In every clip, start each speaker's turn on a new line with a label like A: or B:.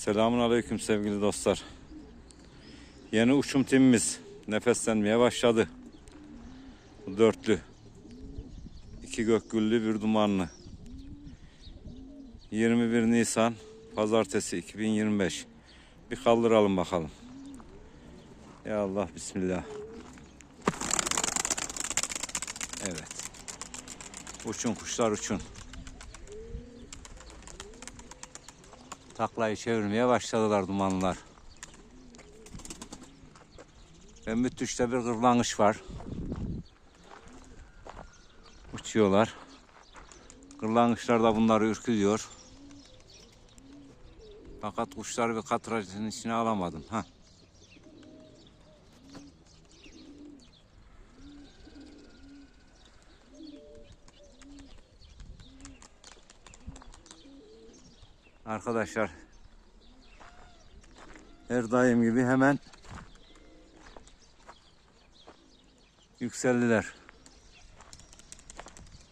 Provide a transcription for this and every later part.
A: Selamun Aleyküm sevgili dostlar. Yeni uçum timimiz nefeslenmeye başladı. Dörtlü. İki gökgüllü bir dumanlı. 21 Nisan Pazartesi 2025. Bir kaldıralım bakalım. Ya Allah Bismillah. Evet. Uçun kuşlar uçun. Taklayı çevirmeye başladılar dumanlılar. Ve müthişte bir kırlangıç var. Uçuyorlar. Kırlangıçlar da bunları ürkütüyor. Fakat kuşları bir katracın içine alamadım. Ha. Arkadaşlar her daim gibi hemen yükseldiler.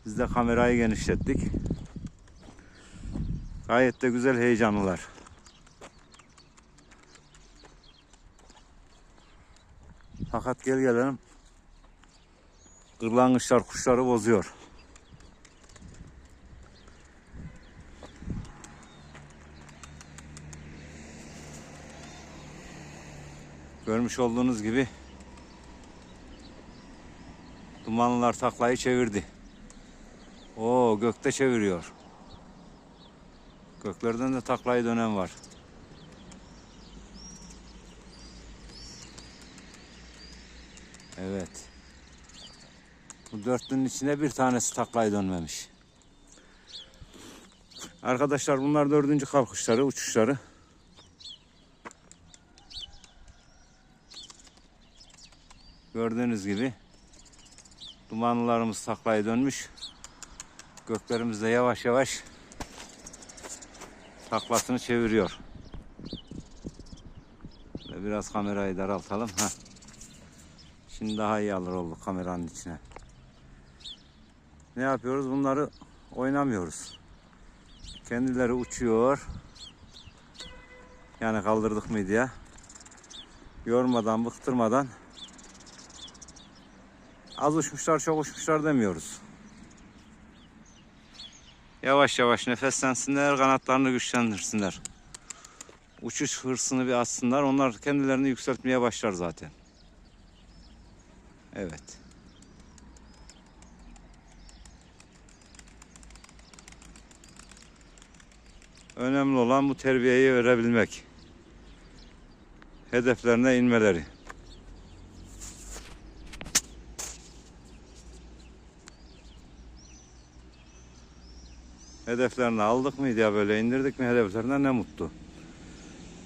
A: Biz de kamerayı genişlettik. Gayet de güzel heyecanlılar. Fakat gel gelelim kırlangıçlar kuşları bozuyor. Görmüş olduğunuz gibi dumanlılar taklayı çevirdi. Oo gökte çeviriyor. Göklerden de taklayı dönen var. Evet. Bu dörtlünün içinde bir tanesi taklayı dönmemiş. Arkadaşlar bunlar dördüncü kalkışları, uçuşları. Gördüğünüz gibi dumanlılarımız taklaya dönmüş. Göklerimiz de yavaş yavaş taklasını çeviriyor. Ve biraz kamerayı daraltalım. Heh. Şimdi daha iyi alır olduk kameranın içine. Ne yapıyoruz? Bunları oynamıyoruz. Kendileri uçuyor. Yani kaldırdık mı diye. Yormadan, bıktırmadan Az uçmuşlar çok uçmuşlar demiyoruz. Yavaş yavaş nefeslensinler, kanatlarını güçlendirsinler. Uçuş hırsını bir atsınlar. Onlar kendilerini yükseltmeye başlar zaten. Evet. Önemli olan bu terbiyeyi verebilmek. Hedeflerine inmeleri. Hedeflerini aldık mıydı ya böyle indirdik mi hedeflerine ne mutlu.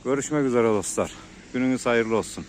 A: Görüşmek üzere dostlar. Gününüz hayırlı olsun.